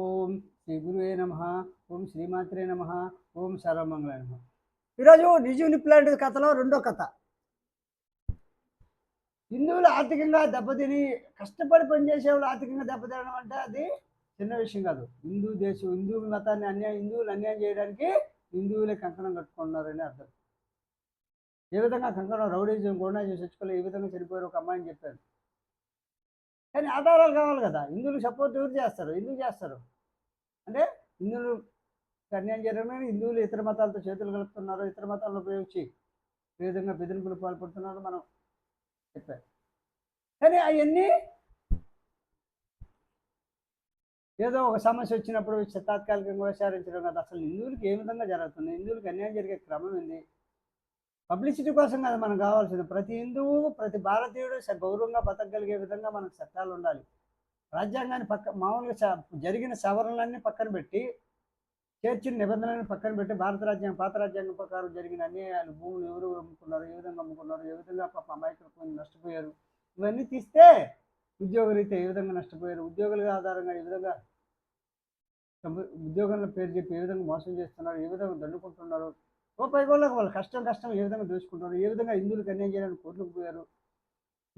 ఓం శ్రీ గురువే నమ. ఓం శ్రీమాత్రే నమ. ఓం సర్వమంగళ నమ. ఈరోజు నిజుని ప్లాంట్ కథలో రెండో కథ. హిందువులు ఆర్థికంగా దెబ్బతిని కష్టపడి పనిచేసే వాళ్ళు ఆర్థికంగా దెబ్బతినడం అంటే అది చిన్న విషయం కాదు. హిందూ దేశం హిందూ మతాన్ని అన్యాయం హిందువులు అన్యాయం చేయడానికి హిందువులే కంకణం కట్టుకున్నారని అర్థం. ఏ విధంగా కంకణం రౌడీజం గోండా చేసి వచ్చుకోలే ఏ విధంగా చనిపోయారు ఒక అమ్మాయిని చెప్పారు కానీ ఆధారాలు కావాలి కదా. హిందువులు సపోర్ట్ ఎవరు చేస్తారు? ఎందుకు చేస్తారు? అంటే హిందువులు కన్యాయం చేయడమే హిందువులు ఇతర మతాలతో చేతులు కలుపుతున్నారు. ఇతర మతాలను ఉపయోగించి ఏ విధంగా బెదిరింపులు పాల్పడుతున్నారు మనం చెప్పారు కానీ అవన్నీ ఏదో ఒక సమస్య వచ్చినప్పుడు తాత్కాలికంగా విచారించడం కదా. అసలు హిందువులకి ఏ విధంగా జరుగుతుంది? హిందువులకి అన్యాయం జరిగే క్రమం ఏంది? పబ్లిసిటీ కోసం కదా మనకు కావాల్సింది. ప్రతి హిందువు ప్రతి భారతీయుడు గౌరవంగా బతకగలిగే విధంగా మనకు చట్టాలు ఉండాలి. రాజ్యాంగాన్ని పక్క మామూలుగా జరిగిన సవరణలన్నీ పక్కన పెట్టి చేర్చిన నిబంధనలను పక్కన పెట్టి భారత రాజ్యాంగం పాత రాజ్యాంగం ప్రకారం జరిగిన అన్యాయాలు భూములు ఎవరు అమ్ముకున్నారు ఏ విధంగా అమ్ముకున్నారు ఏ విధంగా పాప అమాయకులు నష్టపోయారు ఇవన్నీ తీస్తే ఉద్యోగరీత్యా ఏ విధంగా నష్టపోయారు ఉద్యోగుల ఆధారంగా ఏ విధంగా ఉద్యోగంలో పేరు చెప్పి ఏ విధంగా మోసం చేస్తున్నారు ఏ విధంగా దండుకుంటున్నారు రూపాయి కూడా వాళ్ళు కష్టం కష్టం ఏ విధంగా దోచుకుంటారు? ఏ విధంగా హిందువులకు అన్యాయం చేయాలని కోర్టులకు పోయారు?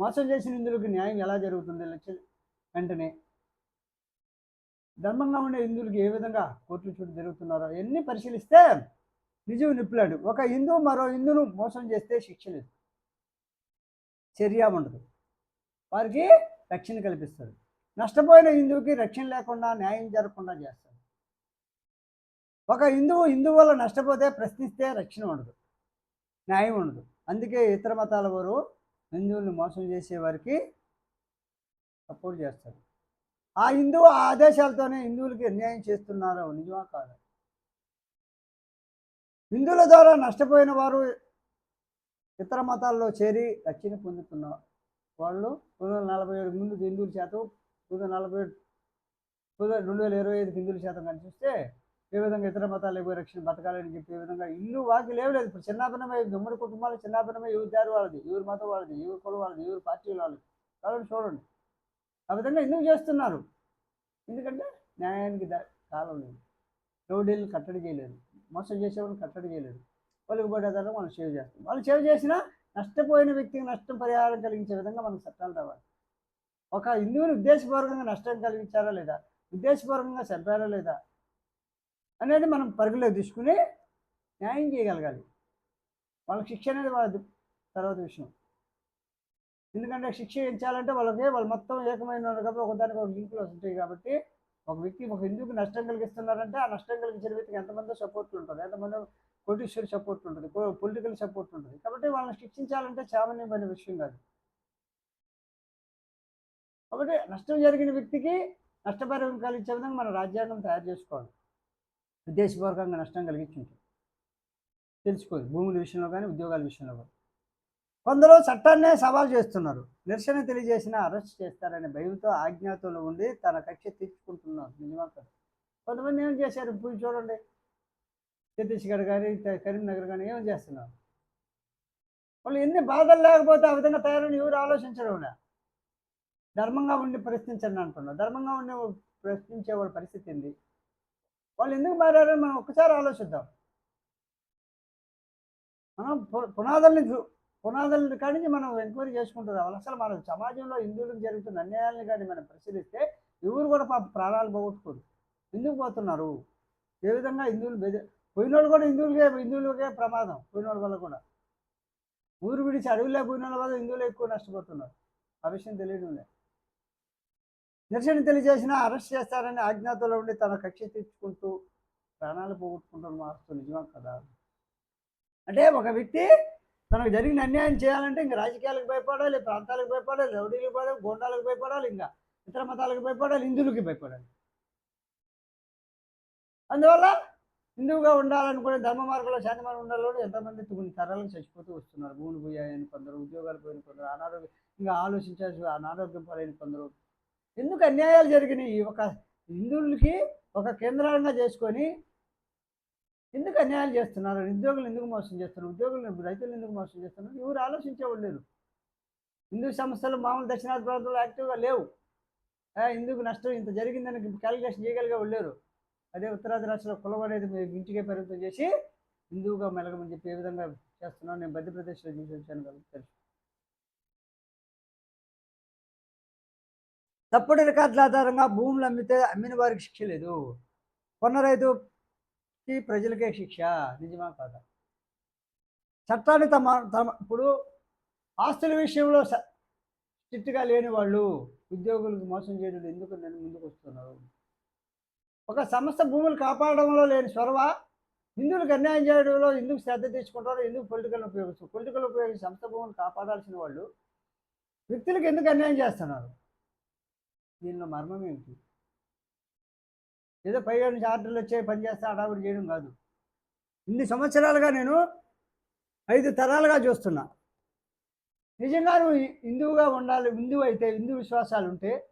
మోసం చేసిన హిందువులకు న్యాయం ఎలా జరుగుతుంది? లక్ష వెంటనే. ధర్మంగా ఉండే హిందువులకి ఏ విధంగా కోర్టులు చుట్టూ జరుగుతున్నారో అవన్నీ పరిశీలిస్తే నిజం నిప్పులాడు. ఒక హిందువు మరో హిందువును మోసం చేస్తే శిక్ష లేదు. చర్య ఉండదు. వారికి రక్షణ కల్పిస్తారు. నష్టపోయిన హిందువుకి రక్షణ లేకుండా న్యాయం జరగకుండా చేస్తారు. ఒక హిందువు హిందువు వల్ల నష్టపోతే ప్రశ్నిస్తే రక్షణ ఉండదు న్యాయం ఉండదు. అందుకే ఇతర మతాల వారు హిందువుల్ని మోసం చేసే వారికి సపోర్ట్ చేస్తారు. ఆ హిందువు ఆ ఆదేశాలతోనే హిందువులకి అన్యాయం చేస్తున్నారో నిజమా కాదు? హిందువుల ద్వారా నష్టపోయిన వారు ఇతర మతాల్లో చేరి రక్షణ పొందుతున్న వాళ్ళు రెండు వందల నలభై ఏడు ముందు హిందువుల శాతం రెండు వందల నలభై ఏడు రెండు వేల ఇరవై ఐదు హిందువుల శాతం కనిపిస్తే ఏ విధంగా ఇతర మతాలు ఎవరు రక్షణ బతకాలని చెప్పి ఏ విధంగా ఇల్లు వాకి లేవలేదు ఇప్పుడు చిన్నాభిన్నమై గుమ్మడి కుటుంబాలు చిన్నాభిన్నమై ఎవరు దారి వాళ్ళది ఎవరు మతం వాళ్ళది ఎవరు కులం వాళ్ళది ఎవరు పార్టీ వాళ్ళది. కాబట్టి చూడండి. ఆ విధంగా ఎందుకు చేస్తున్నారు? ఎందుకంటే న్యాయానికి కాలం లేదు. రౌడీలు కట్టడి చేయలేదు. మోసం చేసేవాళ్ళు కట్టడి చేయలేదు. వాళ్ళకి పడేదాన్ని మనం సేవ్ చేస్తాం. వాళ్ళు సేవ్ చేసినా నష్టపోయిన వ్యక్తికి నష్టం పరిహారం కలిగించే విధంగా మనకు చట్టాలు రావాలి. ఒక హిందువుని ఉద్దేశపూర్వకంగా నష్టం కలిగించారా లేదా? ఉద్దేశపూర్వకంగా చంపారా లేదా? అనేది మనం పరిగణలో తీసుకుని న్యాయం చేయగలగాలి. వాళ్ళకి శిక్ష అనేది వాళ్ళ తర్వాత విషయం. ఎందుకంటే శిక్ష ఇచ్చాలంటే వాళ్ళకి వాళ్ళు మొత్తం ఏకమైన ఉన్నారు కాబట్టి ఒకదానికి ఒక లింకులు ఉంటాయి కాబట్టి ఒక వ్యక్తి ఒక హిందువుకి నష్టం కలిగిస్తున్నారంటే ఆ నష్టం కలిగించిన వ్యక్తికి ఎంతమంది సపోర్ట్ ఉంటుంది. ఎంతమంది కోటీశ్వరి సపోర్ట్ ఉంటుంది. పొలిటికల్ సపోర్ట్ ఉంటుంది. కాబట్టి వాళ్ళని శిక్షించాలంటే సామాన్యమైన విషయం కాదు. కాబట్టి నష్టం జరిగిన వ్యక్తికి నష్టపరిహారం కలిగించే విధంగా మన రాజ్యాంగం తయారు చేసుకోవాలి. ఉద్దేశపూర్వకంగా నష్టం కలిగించింది తెలుసుకోదు భూముల విషయంలో కానీ ఉద్యోగాల విషయంలో కానీ. కొందరు చట్టాన్నే సవాల్ చేస్తున్నారు. నిరసన తెలియజేసిన అరెస్ట్ చేస్తారనే భయంతో ఆజ్ఞాతలో ఉండి తన కక్ష తీర్చుకుంటున్నారు. నిజమా కొంతమంది ఏం చేశారు? ఇప్పుడు చూడండి. ఛత్తీస్గఢ్ కానీ కరీంనగర్ కానీ ఏం చేస్తున్నారు? వాళ్ళు ఎన్ని బాధలు లేకపోతే ఆ విధంగా తయారని ఎవరు ఆలోచించడం ధర్మంగా ఉండి ప్రశ్నించండి అంటున్నారు. ధర్మంగా ఉండి ప్రశ్నించే వాళ్ళ పరిస్థితి ఏంది? వాళ్ళు ఎందుకు మారారని మనం ఒక్కసారి ఆలోచిద్దాం. మనం పునాదుల్ని చూ- పునాదుల కాడి నుంచి మనం ఎంక్వైరీ చేసుకుంటూ రావాలి అసలు మన సమాజంలో హిందువులకు జరుగుతున్న అన్యాయాలను కానీ మనం పరిశీలిస్తే ఎవరు కూడా పాప ప్రాణాలు పోగొట్టుకోరు. ఎందుకు పోతున్నారు? ఏ విధంగా హిందువులు బెద పోయినోళ్ళు కూడా హిందువులకే హిందువులకే ప్రమాదం పోయినోళ్ళ వల్ల కూడా. ఊరు విడిచి అడవిలో పోయిన వాళ్ళ వల్ల హిందువులు ఎక్కువ నష్టపోతున్నారు. ఆ విషయం తెలియడం లేదు. నిరసన తెలియజేసిన అరెస్ట్ చేస్తారని ఆజ్ఞాతలో ఉండి తన కక్ష తీర్చుకుంటూ ప్రాణాలు పోగొట్టుకుంటూ మారుస్తూ నిజమా కదా? అంటే ఒక వ్యక్తి తనకు జరిగిన అన్యాయం చేయాలంటే ఇంకా రాజకీయాలకు భయపడాలి ప్రాంతాలకు భయపడాలి రౌడీలకు భయపడాలి గోండాలకు భయపడాలి ఇంకా ఇతర మతాలకు భయపడాలి హిందువులకి భయపడాలి. అందువల్ల హిందువుగా ఉండాలనుకునే ధర్మ మార్గంలో శాంతి మార్గం ఉండాలని ఎంతమంది కొన్ని తరాలకు చచ్చిపోతూ వస్తున్నారు. భూములు పోయాయని కొందరు ఉద్యోగాలు పోయిన కొందరు అనారోగ్యం ఇంకా ఆలోచించాల్సి అనారోగ్యం పాలైన కొందరు. ఎందుకు అన్యాయాలు జరిగినాయి? ఒక హిందువులకి ఒక కేంద్రంగా చేసుకొని ఎందుకు అన్యాయాలు చేస్తున్నారు? ఉద్యోగులు ఎందుకు మోసం చేస్తున్నారు? ఉద్యోగులు రైతులు ఎందుకు మోసం చేస్తున్నారు? ఎవరు ఆలోచించేవాళ్ళు లేరు. హిందూ సంస్థలు మామూలు దక్షిణాది ప్రాంతంలో యాక్టివ్గా లేవు. ఇందుకు నష్టం ఇంత జరిగిందని క్యాలిక్యులేషన్ చేయగలిగే వెళ్ళారు అదే ఉత్తరాది రాష్ట్రంలో కులం అనేది మీ ఇంటికే పరిమితం చేసి హిందువుగా మెలగమని చెప్పి ఏ విధంగా చేస్తున్నాను నేను మధ్యప్రదేశ్లో చూసి వచ్చాను తెలుసు. తప్పుడు రికార్డుల ఆధారంగా భూములు అమ్మితే అమ్మిన వారికి శిక్ష లేదు. కొన్న రైతుకి ప్రజలకే శిక్ష. నిజమా కాదా? చట్టాన్ని తమ తమ ఇప్పుడు ఆస్తుల విషయంలో స్ట్రిక్ట్గా లేని వాళ్ళు ఉద్యోగులకు మోసం చేయడం ఎందుకు నేను ముందుకు వస్తున్నారు? ఒక సంస్థ భూములు కాపాడడంలో లేని చొరవ హిందువులకు అన్యాయం చేయడంలో ఎందుకు శ్రద్ధ తీసుకుంటారో ఎందుకు పొలిటికల్ ఉపయోగిస్తారు? పొలిటికల్ ఉపయోగించి సంస్థ భూములు కాపాడాల్సిన వాళ్ళు వ్యక్తులకు ఎందుకు అన్యాయం చేస్తున్నారు? దీనిలో మర్మం ఏమిటి? ఏదో పైగా నుంచి ఆర్డర్లు వచ్చాయి పని చేస్తే అడావిడి చేయడం కాదు. ఇన్ని సంవత్సరాలుగా నేను ఐదు తరాలుగా చూస్తున్నా. నిజంగా నువ్వు హిందువుగా ఉండాలి హిందువు అయితే హిందూ విశ్వాసాలు ఉంటే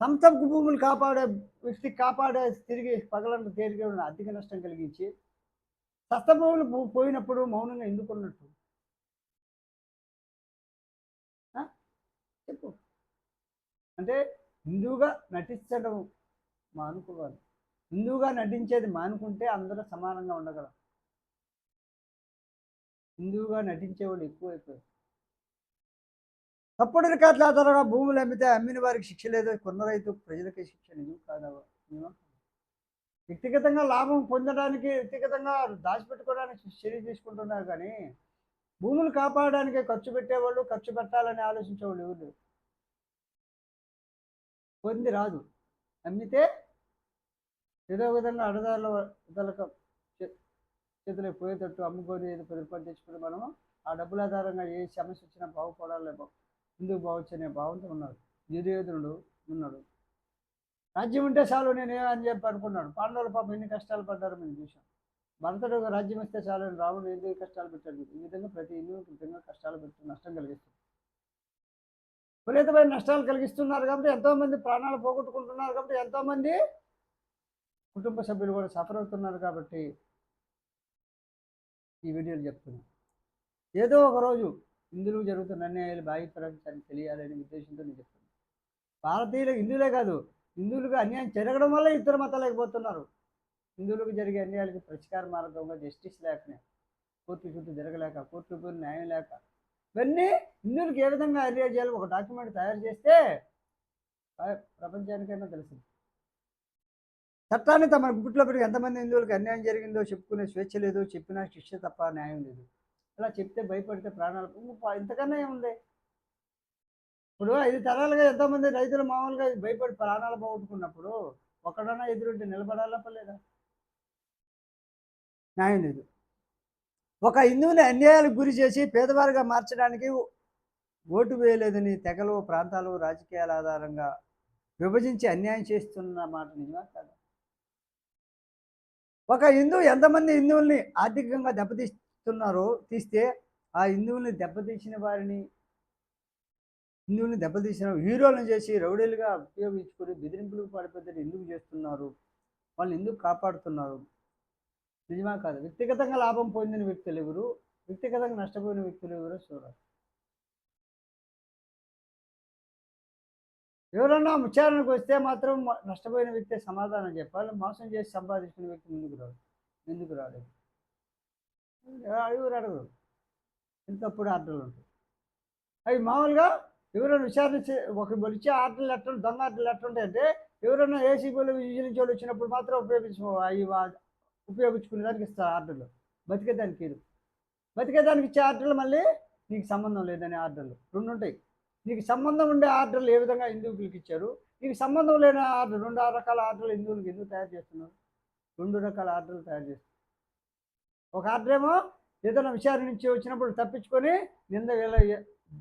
సంస్థ భూములు కాపాడే వ్యక్తి కాపాడే తిరిగి పగలంటూ తేలిగా అధిక ఆర్థిక నష్టం కలిగించి సస్తభూములు పో- పోయినప్పుడు మౌనంగా ఎందుకున్నట్టు? చెప్పు. అంటే హిందువుగా నటించడం మానుకోవాలి. హిందువుగా నటించేది మానుకుంటే అందరూ సమానంగా ఉండగలం. హిందువుగా నటించే వాళ్ళు ఎక్కువైపోయారు. తప్పుడు రికార్డుల ఆధారంగా భూములు అమ్మితే అమ్మిన వారికి శిక్ష లేదు. కొన్న రైతు ప్రజలకే శిక్ష నిజం కాదా? వ్యక్తిగతంగా లాభం పొందడానికి వ్యక్తిగతంగా దాచిపెట్టుకోవడానికి చర్య తీసుకుంటున్నారు కానీ భూములు కాపాడడానికి ఖర్చు పెట్టేవాళ్ళు ఖర్చు పెట్టాలని ఆలోచించేవాళ్ళు ఎవరు లేరు. పొంది రాదు. అమ్మితే ఏదో విధంగా అడదారుల ఇతరులకు చే- చేతులకు పోయేటట్టు అమ్ముకొని ఏదో పది రూపాయలు తెచ్చుకుని మనము ఆ డబ్బుల ఆధారంగా ఏ సమస్య వచ్చినా బాగుపడాలి ముందుకు బాగొచ్చు అనే భావంతో ఉన్నాడు. దుర్యోధనుడు ఉన్నాడు. రాజ్యం ఉంటే చాలు నేను అని చెప్పి అనుకున్నాడు. పాండవులు పాపం ఎన్ని కష్టాలు పడ్డారు మేము చూసాం భరతుడు రాజ్యం ఇస్తే చాలు రాముడు ఎందుకు కష్టాలు పెట్టాడు? ఈ విధంగా ప్రతి హిందువు విధంగా కష్టాలు పెడుతూ నష్టం కలిగిస్తుంది. విపరీతమైన నష్టాలు కలిగిస్తున్నారు కాబట్టి ఎంతోమంది ప్రాణాలు పోగొట్టుకుంటున్నారు కాబట్టి ఎంతోమంది కుటుంబ సభ్యులు కూడా సఫర్ అవుతున్నారు కాబట్టి ఈ వీడియోలు చెప్తున్నాను. ఏదో ఒకరోజు ఇందులో జరుగుతున్న అన్యాయాలు బాహ్య ప్రపంచానికి తెలియాలనే ఉద్దేశంతో నేను చెప్తున్నాను. భారతీయులు హిందువులే కాదు హిందువులకు అన్యాయం జరగడం వల్ల ఇతర మతాలకు పోతున్నారు హిందువులకు జరిగే అన్యాయాలకి పరిష్కార మార్గంగా జస్టిస్ లేకనే కోర్టు చుట్టూ జరగలేక కోర్టు న్యాయం లేక ఇవన్నీ హిందువులకు ఏ విధంగా అన్యాయం చేయాలి ఒక డాక్యుమెంట్ తయారు చేస్తే ప్రపంచానికైనా తెలిసింది చట్టాన్ని తమ గుట్లో పెట్టి ఎంతమంది హిందువులకు అన్యాయం జరిగిందో చెప్పుకునే స్వేచ్ఛ లేదు చెప్పినా శిక్ష తప్ప న్యాయం లేదు. ఇలా చెప్తే భయపడితే ప్రాణాలు ఇంతకన్నా ఏముంది? ఇప్పుడు ఐదు తరాలుగా ఎంతోమంది రైతులు మామూలుగా భయపడి ప్రాణాలు పోగొట్టుకున్నప్పుడు ఒక్కడన్నా ఎదురుంటే నిలబడాలా లేదా న్యాయం లేదు. ఒక హిందువుని అన్యాయాలకు గురి చేసి పేదవారిగా మార్చడానికి ఓటు వేయలేదని తెగలు ప్రాంతాలు రాజకీయాల ఆధారంగా విభజించి అన్యాయం చేస్తున్న మాట నిజమా కాదు? ఒక హిందువు ఎంతమంది హిందువుల్ని ఆర్థికంగా దెబ్బతీస్తున్నారో తీస్తే ఆ హిందువుల్ని దెబ్బతీసిన వారిని హిందువుల్ని దెబ్బతీసిన హీరోలను చేసి రౌడీలుగా ఉపయోగించుకొని బెదిరింపులకు పడిపోతే ఎందుకు చేస్తున్నారు? వాళ్ళు ఎందుకు కాపాడుతున్నారు? నిజమా కాదు. వ్యక్తిగతంగా లాభం పొందిన వ్యక్తులు ఎవరు? వ్యక్తిగతంగా నష్టపోయిన వ్యక్తులు ఎవరో చూడాలి. ఎవరన్నా విచారణకు వస్తే మాత్రం నష్టపోయిన వ్యక్తి సమాధానం చెప్పాలి. మోసం చేసి సంపాదించుకున్న వ్యక్తి ముందుకు రాడు. ఎందుకు రాలేదు అడుగురు అడగరు. ఇంతప్పుడు ఆర్డర్లు ఉంటాయి. అవి మామూలుగా ఎవరైనా విచారణ ఒక వచ్చే ఆర్డర్లు ఎట్లా దొంగ ఆర్డర్లు ఎట్లుంటాయంటే ఎవరైనా ఏసీ విజిలించి వాళ్ళు వచ్చినప్పుడు మాత్రం ఉపయోగించుకో అవి ఉపయోగించుకునే దానికి ఇస్తారు ఆర్డర్లు. బతికేదానికి ఇది బతికేదానికి ఇచ్చే ఆర్డర్లు మళ్ళీ నీకు సంబంధం లేదనే ఆర్డర్లు. రెండు ఉంటాయి. నీకు సంబంధం ఉండే ఆర్డర్లు ఏ విధంగా హిందువులకు ఇచ్చారు? నీకు సంబంధం లేని ఆర్డర్ రెండు ఆరు రకాల ఆర్డర్లు హిందువులకు ఎందుకు తయారు చేస్తున్నారు? రెండు రకాల ఆర్డర్లు తయారు చేస్తున్నారు. ఒక ఆర్డర్ ఏమో ఏదైనా విచారణ నుంచి వచ్చినప్పుడు తప్పించుకొని నింద వేళ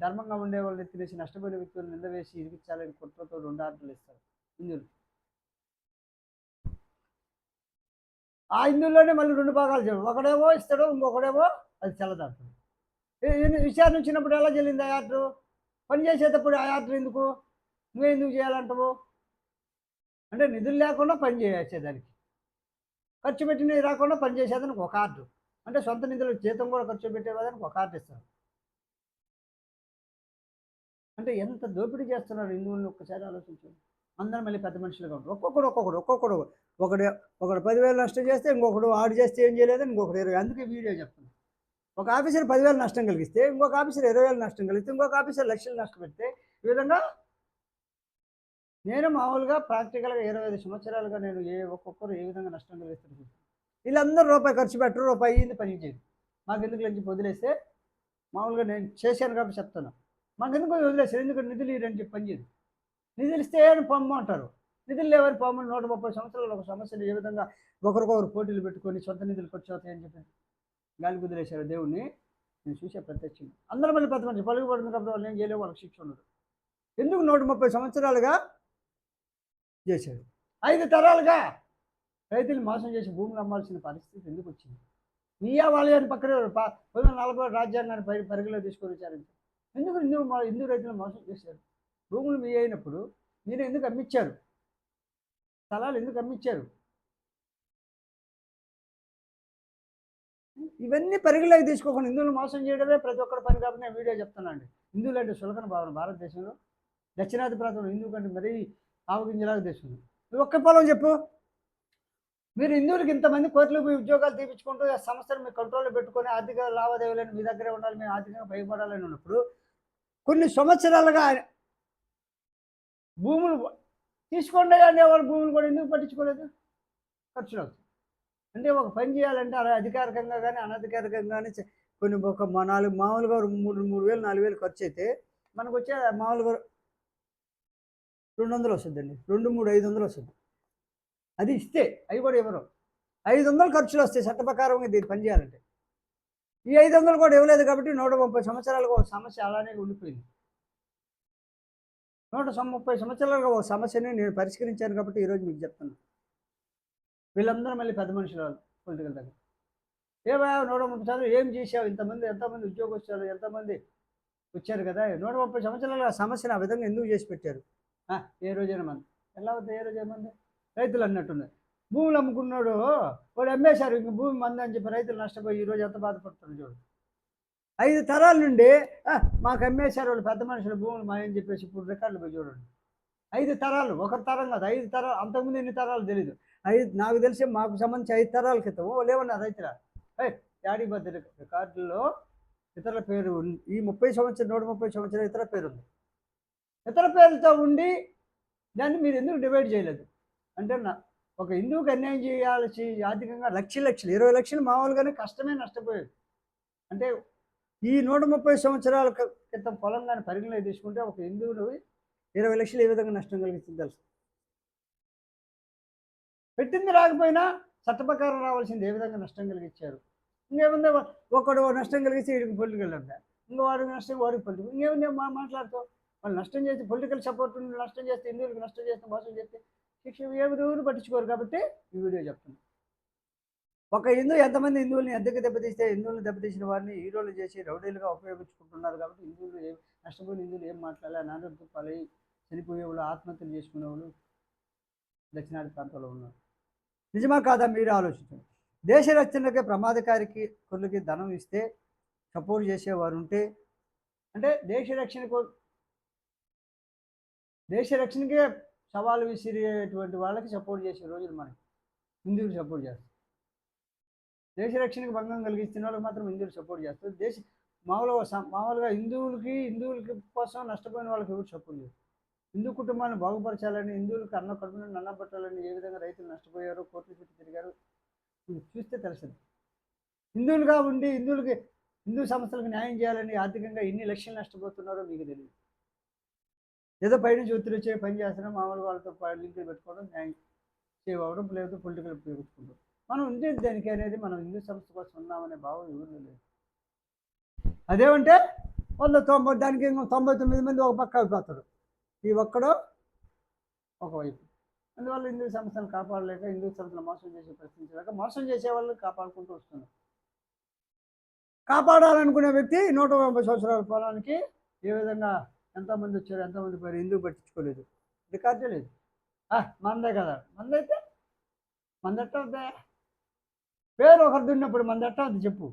ధర్మంగా ఉండే వాళ్ళని తెలిసి నష్టపోయిన వ్యక్తులు నింద వేసి ఇరికించాలని కుట్రతో రెండు ఆర్డర్లు ఇస్తారు హిందువులు ఆ హిందువుల్లోనే మళ్ళీ రెండు భాగాలు చేయడం ఒకడేమో ఇస్తాడు ఇంకొకడేమో అది చల్లదాడుతుంది విచారణ వచ్చినప్పుడు ఎలా చెల్లింది ఆ ఆర్డర్ పని చేసేటప్పుడు ఆ ఆర్డర్ ఎందుకు? నువ్వే ఎందుకు చేయాలంటావు? అంటే నిధులు లేకుండా పని చేసేదానికి. ఖర్చు పెట్టినవి రాకుండా పని చేసేదానికి ఒక ఆర్డర్. అంటే సొంత నిధులు జీతం కూడా ఖర్చు పెట్టేవాదానికి ఒక ఆర్డర్ ఇస్తారు. అంటే ఎంత దోపిడీ చేస్తున్నారు హిందువులను? ఒక్కసారి ఆలోచించండి. అందరం మళ్ళీ పెద్ద మనుషులుగా ఉంటారు. ఒక్కొక్కడు ఒక్కొక్కడు ఒక్కొక్కడు ఒకడు ఒకడు పదివేలు నష్టం చేస్తే ఇంకొకడు ఆడు చేస్తే ఏం చేయలేదు ఇంకొకడు ఇరవై అందుకే వీడియో చెప్తాను ఒక ఆఫీసర్ పదివేలు నష్టం కలిగిస్తే ఇంకొక ఆఫీసర్ ఇరవై వేలు నష్టం కలిగితే ఇంకొక ఆఫీసర్ లక్షలు నష్టం పెడితే ఈ విధంగా నేను మామూలుగా ప్రాక్టికల్గా ఇరవై ఐదు సంవత్సరాలుగా నేను ఏ ఒక్కొక్కరు ఏ విధంగా నష్టం కలిగిస్తారు వీళ్ళందరూ రూపాయి ఖర్చు పెట్టరు రూపాయి అయ్యింది పని చేయదు మాకు ఎందుకు లంచి వదిలేస్తే మామూలుగా నేను చేశాను కాబట్టి చెప్తాను మాకు ఎందుకు వదిలేస్తారు ఎందుకంటే నిధులు ఇరని చెప్పి పని చేయదు నిధులు ఇస్తే అని పొమ్మ నిధులు లేవని పొమ్మని నూట ముప్పై సంవత్సరాలు ఒక సమస్యను ఏ విధంగా ఒకరికొకరు పోటీలు పెట్టుకొని సొంత నిధులు ఖర్చు అవుతాయని చెప్పి గాలి కుదిలేశారు దేవుణ్ణి. నేను చూసే ప్రత్యక్షం అందరూ మళ్ళీ పెద్ద మంచి పలుగు కాబట్టి వాళ్ళు ఏం చేయలేవు వాళ్ళకి శిక్ష ఉండదు. ఎందుకు నూట ముప్పై సంవత్సరాలుగా చేశాడు ఐదు తరాలుగా రైతులు మోసం చేసి భూములు అమ్మాల్సిన పరిస్థితి ఎందుకు వచ్చింది? మీ వాళ్ళ పక్కనే పంతొమ్మిది నలభై రాజ్యాంగాన్ని పరి పరిగణలో తీసుకొని వచ్చారంటే ఎందుకు హిందూ మా- హిందూ రైతులు మోసం చేశారు? భూములు మీ అయినప్పుడు మీరు ఎందుకు అమ్మిచ్చారు? స్థలాలు ఎందుకు అమ్మిచ్చారు? ఇవన్నీ పరిగణలోకి తీసుకోకుండా హిందువులు మోసం చేయడమే ప్రతి ఒక్కరి పని కాబట్టి నేను వీడియో అండి హిందువులు అంటే సులకన భావన భారతదేశంలో. దక్షిణాది ప్రాంతంలో హిందువు కంటే మరీ ఆవగింజలాగా తీసుకుంది నువ్వు ఒక్క పొలం చెప్పు. మీరు హిందువులకి ఇంతమంది కోట్లు మీ ఉద్యోగాలు తీపించుకుంటూ ఆ సంస్థను మీ కంట్రోల్లో పెట్టుకొని ఆర్థిక లావాదేవీలను మీ దగ్గరే ఉండాలి మేము ఆర్థికంగా భయపడాలని ఉన్నప్పుడు కొన్ని సంవత్సరాలుగా భూములు తీసుకోండి అనేవాళ్ళు భూములు కూడా ఎందుకు పట్టించుకోలేదు? ఖర్చులు అవుతుంది అంటే ఒక పని చేయాలంటే అలా అధికారికంగా కానీ అనధికారికంగా కానీ కొన్ని ఒక నాలుగు మామూలుగా ఒక మూడు మూడు వేలు నాలుగు వేలు ఖర్చు అయితే మనకు వచ్చే మామూలుగా రెండు వందలు వస్తుందండి. రెండు మూడు ఐదు వందలు వస్తుంది. అది ఇస్తే అవి కూడా ఇవ్వరు ఐదు వందలు ఖర్చులు వస్తాయి చట్ట ప్రకారంగా దీన్ని పని చేయాలంటే. ఈ ఐదు వందలు కూడా ఇవ్వలేదు కాబట్టి నూట ముప్పై సంవత్సరాలకు ఒక సమస్య అలానే ఉండిపోయింది. నూట ముప్పై సంవత్సరాలుగా ఒక సమస్యని నేను పరిష్కరించాను కాబట్టి ఈరోజు మీకు చెప్తున్నాను వీళ్ళందరూ మళ్ళీ పెద్ద మనుషులు వాళ్ళు పొలిటికల్ దగ్గర. ఏవా నూట ముప్పై సంవత్సరాలు ఏం చేసావు ఇంతమంది ఎంతమంది ఉద్యోగస్తులు ఎంతమంది వచ్చారు కదా? నూట ముప్పై సంవత్సరాలు ఆ సమస్యను ఆ విధంగా ఎందుకు చేసి పెట్టారు? ఏ రోజైనా మంది ఎలా అవుతుంది ఏ రోజు ఏమంది? రైతులు అన్నట్టుంది భూములు అమ్ముకున్నాడు వాడు అమ్మేశారు ఇంక భూమి మంది అని చెప్పి రైతులు నష్టపోయి ఈ రోజు ఎంత బాధపడుతున్నాడు చూడు. ఐదు తరాల నుండి మాకు అమ్మేశారు వాళ్ళు పెద్ద మనుషులు భూములు మా అని చెప్పేసి ఇప్పుడు రికార్డులు పోయి చూడండి. ఐదు తరాలు ఒక తరం కాదు ఐదు తరాలు అంతకుముందు ఎన్ని తరాలు తెలియదు ఐదు నాకు తెలిసి మాకు సంబంధించి ఐదు తరాల క్రితం. వాళ్ళు ఏమన్నా రైతురా? ఏయ్ డాడీ బర్త్ రికార్డుల్లో ఇతరుల పేరు ఈ ముప్పై సంవత్సరం నూట ముప్పై సంవత్సరాలు ఇతర పేరు ఉంది. ఇతర పేర్లతో ఉండి దాన్ని మీరు ఎందుకు డివైడ్ చేయలేదు? అంటే నా ఒక హిందువుకి అన్యాయం చేయాల్సి ఆర్థికంగా లక్ష లక్షలు ఇరవై లక్షలు మామూలుగానే కష్టమే నష్టపోయేది. అంటే ఈ నూట ముప్పై సంవత్సరాల క్రితం పొలం కానీ పరిగణలో తీసుకుంటే ఒక హిందువులు ఇరవై లక్షలు ఏ విధంగా నష్టం కలిగిస్తుంది తెలుసు. పెట్టింది రాకపోయినా చట్టప్రకారం రావాల్సింది ఏ విధంగా నష్టం కలిగించారు. ఇంకేముంది ఒకడు నష్టం కలిగిస్తే వీడికి పొలిటికల్ అంట ఇంకా వాడికి నష్టం వాడికి పొలిటికల్ ఇంకేముందే మా మాట్లాడుతాం వాళ్ళు నష్టం చేసి పొలిటికల్ సపోర్ట్ నష్టం చేస్తే హిందువులకు నష్టం చేస్తే మోసం చేస్తే శిక్ష ఎవరు పట్టించుకోరు కాబట్టి ఈ వీడియో చెప్తున్నాను. ఒక హిందూ ఎంతమంది హిందువుల్ని అద్దెకి దెబ్బతీస్తే హిందువులను దెబ్బతీసిన వారిని హీరోలు చేసి రౌడీలుగా ఉపయోగించుకుంటున్నారు కాబట్టి హిందువులు ఏం నష్టపోయిన హిందువులు ఏం మాట్లాడాలి అనారోగ్య పాలై చనిపోయేవాళ్ళు ఆత్మహత్యలు చేసుకునే వాళ్ళు దక్షిణాది ప్రాంతంలో ఉన్నారు. నిజమా కాదా మీరు ఆలోచించండి? దేశ రక్షణకే ప్రమాదకారికి కొర్లకి ధనం ఇస్తే సపోర్ట్ చేసేవారు ఉంటే అంటే దేశ రక్షణకు దేశ రక్షణకే సవాలు విసిరేటువంటి వాళ్ళకి సపోర్ట్ చేసే రోజులు మనకి. హిందువులు సపోర్ట్ చేస్తారు. దేశ రక్షణకు భంగం కలిగిస్తున్న వాళ్ళకి మాత్రం హిందువులు సపోర్ట్ చేస్తారు. దేశ మామూలుగా మామూలుగా హిందువులకి హిందువులకి కోసం నష్టపోయిన వాళ్ళకి ఎవరు సపోర్ట్ లేదు హిందూ కుటుంబాన్ని బాగుపరచాలని హిందువులకు అన్న కడుపున నన్నబట్టాలని ఏ విధంగా రైతులు నష్టపోయారో కోర్టుల చుట్టూ తిరిగారు చూస్తే తెలుస్తుంది. హిందువులుగా ఉండి హిందువులకి హిందూ సంస్థలకు న్యాయం చేయాలని ఆర్థికంగా ఎన్ని లక్షలు నష్టపోతున్నారో మీకు తెలియదు. ఏదో పైనుంచి ఒత్తిడి వచ్చే పని చేస్తున్నాం మామూలు వాళ్ళతో లింకులు పెట్టుకోవడం న్యాయం సేవ్ అవ్వడం లేదు పొలిటికల్ ఉపయోగించుకుంటాం మనం ఉండేది దానికి అనేది మనం హిందూ సంస్థ కోసం ఉన్నామనే భావం ఎవరు లేదు. అదేమంటే వంద తొంభై దానికి తొంభై తొమ్మిది మంది ఒక పక్క అయిపోతారు. ఈ ఒక్కడు ఒకవైపు అందువల్ల హిందూ సంస్థను కాపాడలేక హిందూ సంస్థను మోసం చేసి ప్రశ్నించలేక మోసం చేసే వాళ్ళని కాపాడుకుంటూ వస్తున్నారు కాపాడాలనుకునే వ్యక్తి నూట ముప్పై సంవత్సరాల పొలానికి ఏ విధంగా ఎంతమంది వచ్చారు ఎంతమంది పోయారు ఎందుకు పట్టించుకోలేదు. రికార్డు లేదు. ఆ, మందే కదా. మందైతే? మందట్టే పేరు ఒకరు దున్నప్పుడు మందెట్ట అది చెప్పు?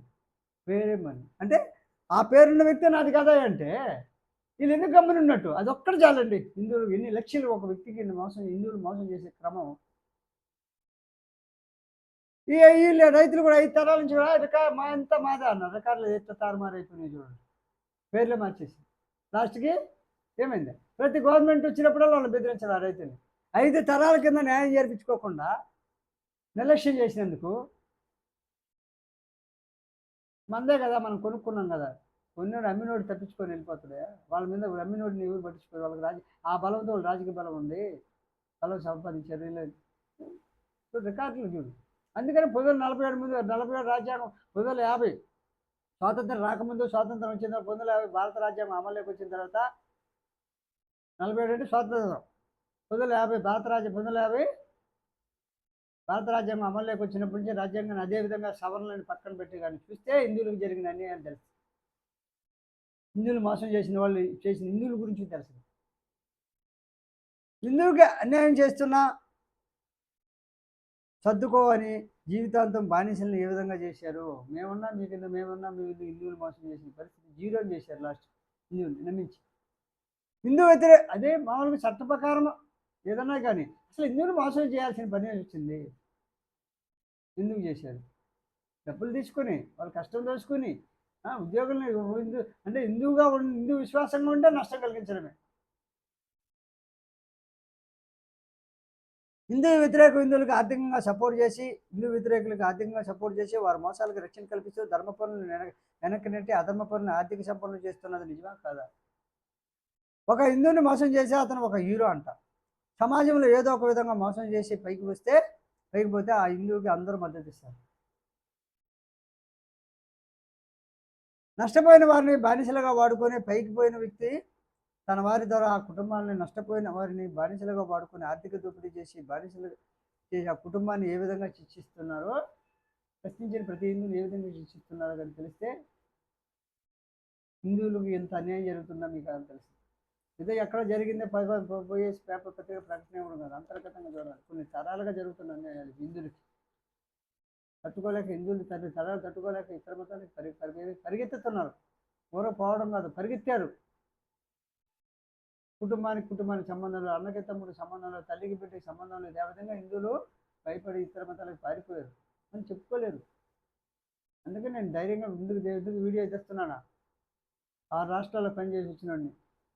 పేరే మంది అంటే ఆ పేరున్న వ్యక్తి నాది కదా అంటే వీళ్ళు ఎందుకు గమ్మున ఉన్నట్టు ఒక్కటి చాలండి. హిందువులు ఎన్ని లక్షలు ఒక వ్యక్తికి ఇన్ని మోసం హిందువులు మోసం చేసే క్రమం. ఈ వీళ్ళు రైతులు కూడా ఐదు తరాల నుంచి కూడా రికార్డ్ మా అంతా మాదే అన్నారు. రికార్డులు ఎట్లా తారుమారైపోయినాయి చూడండి. పేర్లే మార్చేసి. లాస్ట్కి ఏమైంది? ప్రతి గవర్నమెంట్ వచ్చినప్పుడల్లా వాళ్ళు బెదిరించారు ఆ రైతుని ఐదు తరాల కింద న్యాయం చేర్పించుకోకుండా నిర్లక్ష్యం చేసినందుకు మందే కదా మనం కొనుక్కున్నాం కదా. కొన్నాడు అమ్మినోడు తప్పించుకొని వెళ్ళిపోతాడే. వాళ్ళ మీద అమ్మినోడిని ఎవరు పట్టించుకోరు? వాళ్ళకి రాజ ఆ బలంతో వాళ్ళ రాజకీయ బలం ఉంది. బలం సంపాదించారు వీళ్ళు. రికార్డులు చూడు. అందుకని పొద్దున నలభై ఏడు ముందు నలభై ఏడు రాజ్యాంగం పొద్దున్న యాభై. స్వాతంత్రం రాకముందు స్వాతంత్రం వచ్చిన తర్వాత పొద్దున్న యాభై భారత రాజ్యాంగం అమల్లోకి వచ్చిన తర్వాత నలభై ఏడు అంటే స్వాతంత్రం. పొద్దున్న యాభై భారత రాజ్యం పొందల యాభై భారత రాజ్యాంగం అమల్లోకి వచ్చినప్పటి నుంచి రాజ్యాంగాన్ని అదే విధంగా సవరణలను పక్కన పెట్టి కానీ చూస్తే హిందువులకు జరిగిన అన్యాయం తెలుసు. హిందువులు మోసం చేసిన వాళ్ళు చేసిన హిందువుల గురించి తెలుసు. హిందువులకి అన్యాయం చేస్తున్నా సర్దుకోవని జీవితాంతం బానిసలను ఏ విధంగా చేశారు? మేమున్నా మీ కింద మేమున్నా మీ వీళ్ళు హిందువులు మోసం చేసిన పరిస్థితి జీరో చేశారు లాస్ట్ హిందువులు నమ్మించి హిందూ అయితే అదే మామూలుగా చట్ట ప్రకారం ఏదన్నా కానీ అసలు హిందువులు మోసం చేయాల్సిన పని వచ్చింది? ఎందుకు చేశారు? డబ్బులు తీసుకొని వాళ్ళు కష్టం దోచుకొని ఉద్యోగులని ఉద్యోగుల్ని హిందూ అంటే హిందువుగా ఉండి హిందూ విశ్వాసంగా ఉంటే నష్టం కలిగించడమే. హిందూ వ్యతిరేక హిందువులకు ఆర్థికంగా సపోర్ట్ చేసి హిందూ వ్యతిరేకులకు ఆర్థికంగా సపోర్ట్ చేసి వారి మోసాలకు రక్షణ కల్పిస్తూ ధర్మ పనులను వెనక్కి నెట్టి అధర్మ పనులను ఆర్థిక సంపన్నులు చేస్తున్నది నిజమా కాదా? ఒక హిందువుని మోసం చేసి అతను ఒక హీరో అంట. సమాజంలో ఏదో ఒక విధంగా మోసం చేసి పైకి వస్తే లేకపోతే ఆ హిందువుకి అందరూ మద్దతు ఇస్తారు. నష్టపోయిన వారిని బానిసలుగా వాడుకొని పైకి పోయిన వ్యక్తి తన వారి ద్వారా ఆ కుటుంబాన్ని నష్టపోయిన వారిని బానిసలుగా వాడుకొని ఆర్థిక దోపిడీ చేసి బానిసలు చేసి ఆ కుటుంబాన్ని ఏ విధంగా శిక్షిస్తున్నారో ప్రశ్నించిన ప్రతి హిందువుని ఏ విధంగా శిక్షిస్తున్నారో కానీ తెలిస్తే హిందువులకు ఎంత అన్యాయం జరుగుతుందో మీకు అని తెలుస్తుంది. ఇదే ఎక్కడ జరిగిందే పై పోయేసి పేపర్ పత్రిక ప్రకటన ఇవ్వడం కాదు. అంతర్గతంగా చూడాలి. కొన్ని తరాలుగా జరుగుతున్న అన్యాయాలు హిందువులకి. తట్టుకోలేక హిందువులు తల్లి తరాలు తట్టుకోలేక ఇతర మతానికి పరి పరి పరిగెత్తుతున్నారు. పూర్వ పోవడం కాదు పరిగెత్తారు. కుటుంబానికి కుటుంబానికి సంబంధంలో అన్నకి తమ్ముడు సంబంధంలో తల్లికి బిడ్డకి సంబంధం లేదు ఆ విధంగా హిందువులు భయపడి ఇతర మతాలకు పారిపోయారు అని చెప్పుకోలేరు. అందుకే నేను ధైర్యంగా ముందుకు ఎందుకు వీడియో తెస్తున్నానా? ఆ రాష్ట్రాల్లో పనిచేసి వచ్చినాడిని.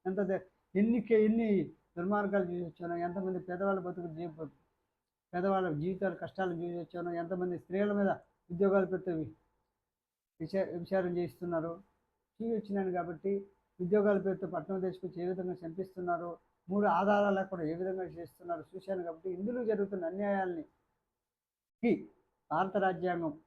ఎంత ధై- ఎన్ని ఎన్ని దుర్మార్గాలు చూసి వచ్చానో ఎంతమంది పేదవాళ్ళ బతుకు జీ- పేదవాళ్ళ జీవితాలు కష్టాలు చూసి వచ్చానో ఎంతమంది స్త్రీల మీద ఉద్యోగాలు పెట్టి విచార విచారం చేయిస్తున్నారు. చూసి వచ్చినాను కాబట్టి ఉద్యోగాల పేరుతో పట్టణం తీసుకొచ్చి ఏ విధంగా చంపిస్తున్నారు? మూడు ఆధారాలు లేకుండా ఏ విధంగా చేస్తున్నారు? చూశాను కాబట్టి ఇందులో జరుగుతున్న అన్యాయాల్ని కి భారత రాజ్యాంగం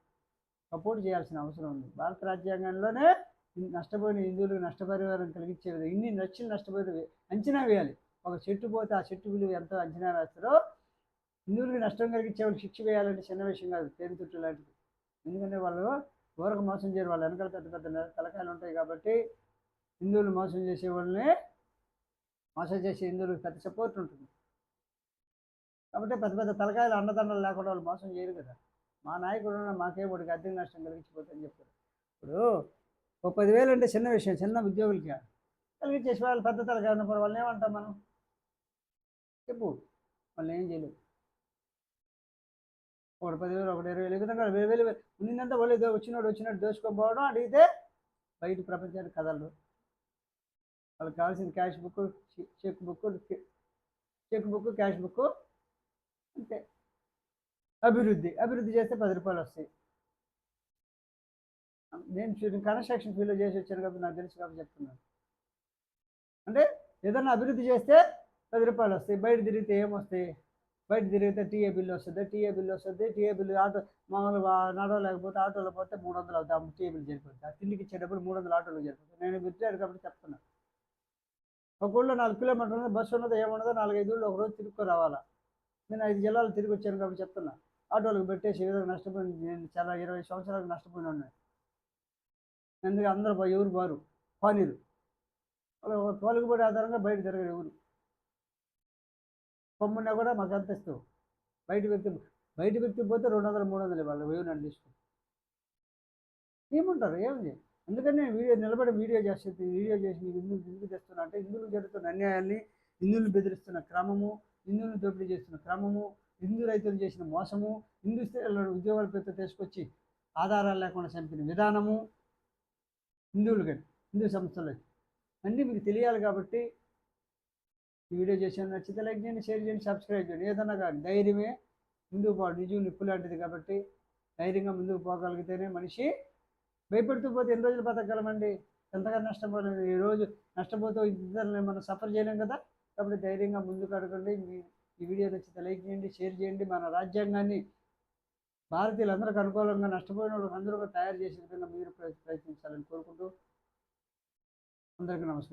సపోర్ట్ చేయాల్సిన అవసరం ఉంది. భారత రాజ్యాంగంలోనే నష్టపోయిన హిందువులకు నష్టపరిహారం కలిగించే విధంగా ఇన్ని లక్షలు నష్టపోయిన అంచనా వేయాలి. ఒక చెట్టు పోతే ఆ చెట్టు విలువ ఎంత అంచనా వేస్తారో హిందువులకు నష్టం కలిగించే శిక్ష వేయాలంటే చిన్న విషయం కాదు పేరుతుట్టు లాంటిది. ఎందుకంటే వాళ్ళు ఊరకు మోసం చేయరు వాళ్ళు వెనకాల పెద్ద పెద్ద తలకాయలు ఉంటాయి కాబట్టి హిందువులు మోసం చేసే వాళ్ళని మోసం చేసే హిందువులకు పెద్ద సపోర్ట్ ఉంటుంది. కాబట్టి పెద్ద పెద్ద తలకాయలు అండదండలు లేకుండా వాళ్ళు మోసం చేయరు కదా. మా నాయకుడు ఉన్న మాకే వాడికి అద్దె నష్టం కలిగించిపోతుందని చెప్పారు ఇప్పుడు ఒక పదివేలు అంటే చిన్న విషయం చిన్న ఉద్యోగులకి. కలిగించేసి వాళ్ళు పెద్ద తలకాయ ఉన్నప్పుడు వాళ్ళని ఏమంటాం మనం? చెప్పు వాళ్ళు ఏం చేయలేదు. ఒకటి పదివేలు ఒకటి ఇరవై వేలు విధంగా వేలు వేలు ఉన్నంతా వాళ్ళు ఏదో వచ్చినోడు వచ్చినట్టు దోచుకోకపోవడం అడిగితే బయట ప్రపంచానికి కదలరు వాళ్ళకి కావాల్సిన cash book cheque book cheque book cash book అంతే. అభివృద్ధి అభివృద్ధి చేస్తే పది రూపాయలు వస్తాయి. నేను కన్స్ట్రక్షన్ ఫీల్డ్ చేసి వచ్చాను కాబట్టి నాకు తెలుసు కాబట్టి చెప్తున్నాను. అంటే ఏదన్నా అభివృద్ధి చేస్తే పది రూపాయలు వస్తాయి బయట తిరిగితే ఏమొస్తాయి? బయట తిరిగితే టీఏ బిల్లు వస్తుంది టీఏ బిల్లు వస్తుంది టీఏ బిల్లు ఆటో మామూలుగా నడవలేకపోతే ఆటోలో పోతే మూడు వందలు అవుతాము టీఏ బిల్లు సరిపోతుంది. ఆ తిండికి ఇచ్చేటప్పుడు మూడు వందలు ఆటోలో సరిపోతుంది. నేను విద్యార్థి కాబట్టి చెప్తున్నాను ఒక ఊళ్ళో నాలుగు కిలోమీటర్లు ఉంది బస్సు ఉన్నదో ఏమున్నదో నాలుగైదు ఊళ్ళో ఒక రోజు తిరుక్కు రావాలా నేను ఐదు జిల్లాలు తిరిగి వచ్చాను కాబట్టి చెప్తున్నా. ఆటోలకు పెట్టేసి విధంగా నష్టపోయింది నేను చాలా ఇరవై సంవత్సరాలకు నష్టపోయిన ఉన్నాయి అందుకే అందరూ ఎవరు బారు పానీరు తోలుకుబడి ఆధారంగా బయట తిరగరు ఎవరు. పొమ్మున్నా కూడా మాకు ఎంత ఇస్తావు బయట వ్యక్తి బయట వ్యక్తి పోతే రెండు వందలు మూడు వందలు ఇవ్వాలి. ఎవరు నన్ను తీసుకుని ఏముంటారు? ఏమి అందుకని నేను వీడియో నిలబడి వీడియో చేస్తుంది వీడియో చేసి మీకు ఇందులు ఎందుకు తెస్తున్నా అంటే ఇందులో జరుగుతున్న అన్యాయాన్ని హిందువులు బెదిరిస్తున్న క్రమము హిందువులను దోపిడీ చేస్తున్న క్రమము హిందూ రైతులు చేసిన మోసము హిందూ స్త్రీలను ఉద్యోగాల పేరుతో తీసుకొచ్చి ఆధారాలు లేకుండా చంపిన విధానము హిందువులు కానీ హిందూ సంస్థలు అన్నీ మీకు తెలియాలి కాబట్టి ఈ వీడియో చేసాను నచ్చితే లైక్ చేయండి షేర్ చేయండి సబ్స్క్రైబ్ చేయండి. ఏదన్నా కానీ ధైర్యమే ముందుకు పోవడం నిజం నిప్పు లాంటిది కాబట్టి ధైర్యంగా ముందుకు పోగలిగితేనే మనిషి భయపడుతూ పోతే ఎన్ని రోజులు బతకగలమండి? ఎంతగా నష్టపోలేదు ఈ రోజు నష్టపోతూ ఇద్దరిని మనం సఫర్ చేయలేం కదా? కాబట్టి ధైర్యంగా ముందుకు అడగండి. మీ ఈ వీడియో నచ్చితే లైక్ చేయండి షేర్ చేయండి. మన రాజ్యాంగాన్ని భారతీయులందరికీ అనుకూలంగా నష్టపోయిన వాళ్ళకి అందరూ తయారు చేసే విధంగా మీరు ప్రయత్నించాలని కోరుకుంటూ అందరికీ నమస్కారం.